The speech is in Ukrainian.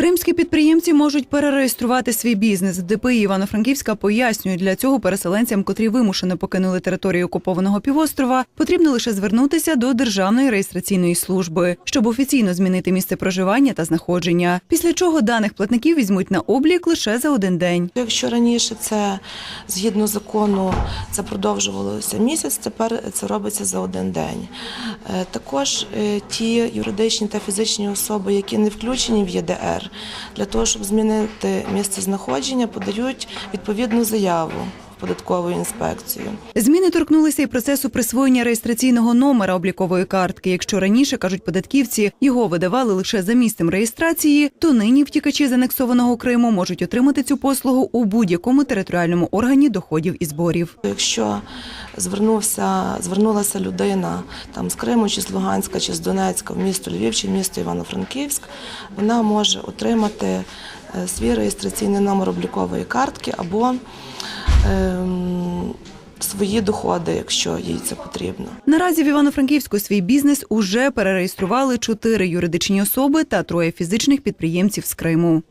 Кримські підприємці можуть перереєструвати свій бізнес. ДПІ Івано-Франківська пояснюють, для цього переселенцям, котрі вимушено покинули територію окупованого півострова, потрібно лише звернутися до Державної реєстраційної служби, щоб офіційно змінити місце проживання та знаходження. Після чого даних платників візьмуть на облік лише за один день. Якщо раніше це згідно закону це продовжувалося місяць, тепер це робиться за один день. Е, Також е, ті юридичні та фізичні особи, які не включені в ЄДР, для того, щоб змінити місце знаходження, подають відповідну заяву в податкову інспекцію. Зміни торкнулися і процесу присвоєння реєстраційного номера облікової картки. Якщо раніше кажуть податківці, його видавали лише за місцем реєстрації, то нині втікачі з анексованого Криму можуть отримати цю послугу у будь-якому територіальному органі доходів і зборів. Якщо звернувся, звернулася людина там з Криму, чи з Луганська, чи з Донецька в місто Львів, чи в місто Івано-Франківськ, вона може отримати е, свій реєстраційний номер облікової картки або свої доходи, якщо їй це потрібно. Наразі в Івано-Франківську свій бізнес уже перереєстрували чотири юридичні особи та троє фізичних підприємців з Криму.